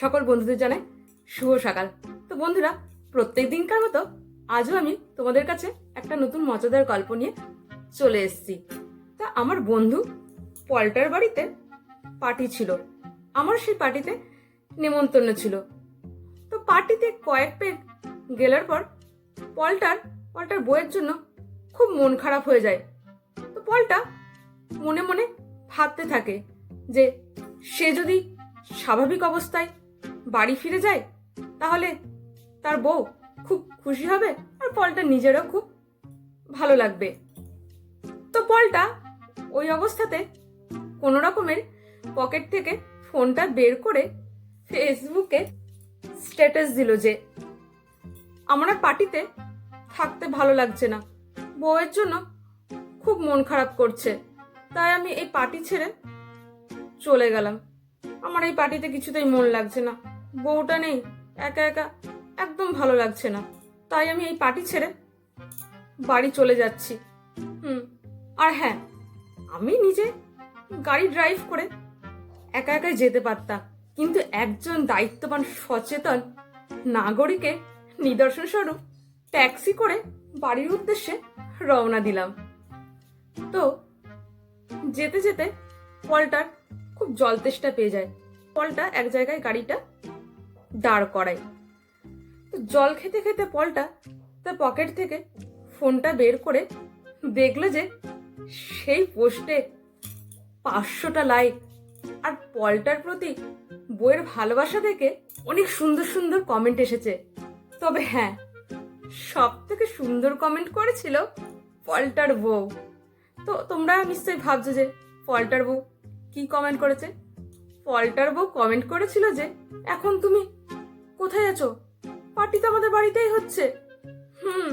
সকল বন্ধুদের জানাই শুভ সকাল। তো বন্ধুরা, প্রত্যেক দিনকার মতো আজও আমি তোমাদের কাছে একটা নতুন মজাদার গল্প নিয়ে চলে এসেছি। তা আমার বন্ধু পল্টার বাড়িতে পার্টি ছিল। আমার সেই পার্টিতে নেমন্তন্ন ছিল। তো পার্টিতে কয়েক পেগ গেলার পর পল্টার পল্টার বইয়ের জন্য খুব মন খারাপ হয়ে যায়। তো পল্টা মনে মনে ভাবতে থাকে যে সে যদি স্বাভাবিক অবস্থায় বাড়ি ফিরে যায়, তাহলে তার বউ খুব খুশি হবে আর পলটা নিজেরও খুব ভালো লাগবে। তো পলটা ওই অবস্থাতে কোনো রকমের পকেট থেকে ফোনটা বের করে ফেসবুকে স্ট্যাটাস দিল যে, আমার পার্টিতে থাকতে ভালো লাগছে না। বউয়ের জন্য খুব মন খারাপ করছে। তাই আমি এই পার্টি ছেড়ে চলে গেলাম। আমার এই পার্টিতে কিছুতেই মন লাগছে না। বউটা নেই, একা একা একদম ভালো লাগছে না। তাই আমি এই পার্টি ছেড়ে বাড়ি চলে যাচ্ছি। হুম, আর হ্যাঁ আমি নিজে গাড়ি ড্রাইভ করে একা একাই যেতে পারতাম। কিন্তু একজন দায়িত্ববান, সচেতন নাগরিকে নিদর্শন স্বরূপ ট্যাক্সি করে বাড়ির উদ্দেশ্যে রওনা দিলাম। তো যেতে যেতে পলটার খুব জল তেষ্টা পেয়ে যায়। পলটা এক জায়গায় গাড়িটা দাঁড় করায় তো জল খেতে খেতে পলটা তার পকেট থেকে ফোনটা বের করে দেখল যে সেই পোস্টে পাঁচশোটা লাইক। আর পলটার প্রতি বইয়ের ভালোবাসা দেখে অনেক সুন্দর সুন্দর কমেন্ট এসেছে। তবে হ্যাঁ সব থেকে সুন্দর কমেন্ট করেছিল পল্টার বউ। তো তোমরা নিশ্চয়ই ভাবছ যে পল্টার বউ কি কমেন্ট করেছে? পল্টার বউ কমেন্ট করেছিল যে, এখন তুমি কোথায় আছো? পার্টি তো আমাদের বাড়িতেই হচ্ছে। হুম।